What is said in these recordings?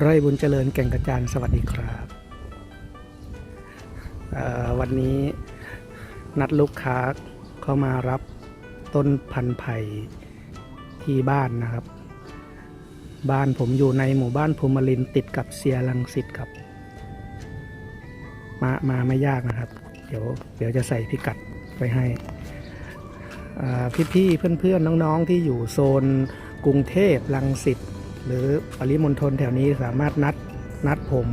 ไร่บุญเจริญแก่งกระจานสวัสดีครับวันนี้นัดลูกค้าเข้ามารับต้นพันธุ์ไผ่ที่บ้านนะครับ บ้านผมอยู่ในหมู่บ้านภูมิลินติดกับเซียรังสิตครับ มามาไม่ยากนะครับ เดี๋ยวเดี๋ยวจะใส่พิกัดไปให้อ่พี่ๆเพื่อนๆน้องๆที่อยู่โซนกรุงเทพรังสิต หรือปริมณฑลแถวนี้สามารถนัดนัดผม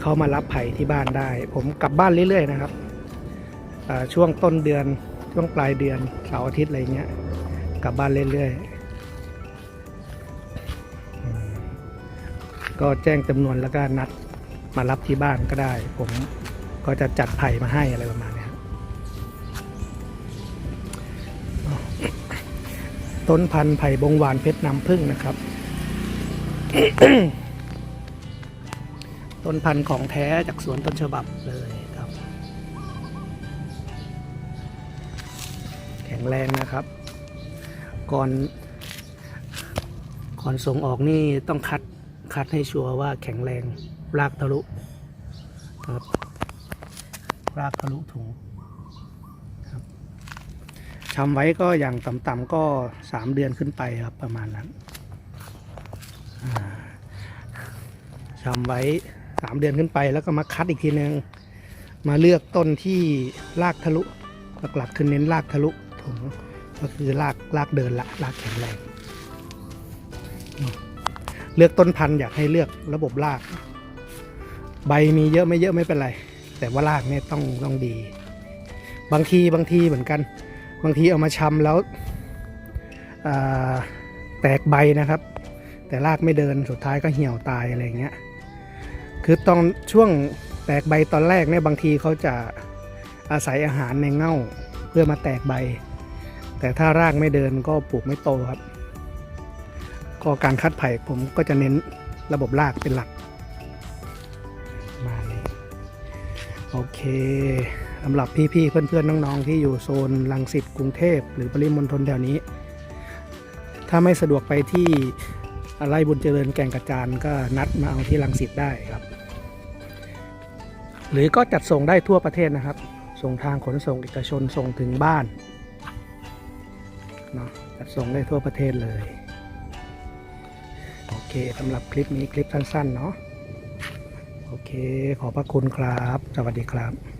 เข้ามารับไผ่ที่บ้านได้ ผมกลับบ้านเรื่อยๆนะครับช่วงต้นเดือนช่วงปลายเดือนเสาร์อาทิตย์อะไรเงี้ยกลับบ้านเรื่อยๆก็แจ้งจำนวนแล้วก็นัดมารับที่บ้านก็ได้ ผมก็จะจัดไผ่มาให้อะไรประมาณ ต้นพันธุ์ไผ่บงหวานเพชรน้ำผึ้งนะครับ ต้นพันธุ์ของแท้จากสวนต้นฉบับเลยครับ แข็งแรงนะครับ ก่อนก่อนส่งออกนี่ต้องคัดคัดให้ชัวร์ว่าแข็งแรงรากทะลุครับรากทะลุถุง ชำไว้ก็อย่างต่ำๆก็สามเดือนขึ้นไปครับประมาณนั้นชำไว้สามเดือนขึ้นไปแล้วก็มาคัดอีกทีนึง มาเลือกต้นที่รากทะลุหลักๆคือเน้นรากทะลุถุงก็คือรากรากเดินละรากแข็งแรงเลือกต้นพันธุ์อยากให้เลือกระบบราก ใบมีเยอะไม่เยอะไม่เป็นไร แต่ว่ารากเนี่ยต้องต้องดี บางทีบางทีเหมือนกัน บางทีเอามาชำแล้วแตกใบนะครับ แต่รากไม่เดินสุดท้ายก็เหี่ยวตายอะไรเงี้ยคือตอนช่วงแตกใบตอนแรกเนี่ยบางทีเขาจะอาศัยอาหารในเง่าเพื่อมาแตกใบ แต่ถ้ารากไม่เดินก็ปลูกไม่โตครับ ก็การคัดไผ่ผมก็จะเน้นระบบรากเป็นหลัก โอเคสำหรับพี่ๆเพื่อนๆน้องๆ ที่อยู่โซนลังสิตกรุงเทพ หรือปริมณฑลแถวนี้ ถ้าไม่สะดวกไปที่ไร่บุญเจริญแก่งกระจานก็นัดมาเอาที่ลังสิตได้ครับ หรือก็จัดส่งได้ทั่วประเทศนะครับ ส่งทางขนส่งเอกชนส่งถึงบ้านเนาะจัดส่งได้ทั่วประเทศเลย โอเคสำหรับคลิปนี้คลิปสั้นๆเนาะ โอเค ขอบพระคุณครับ สวัสดีครับ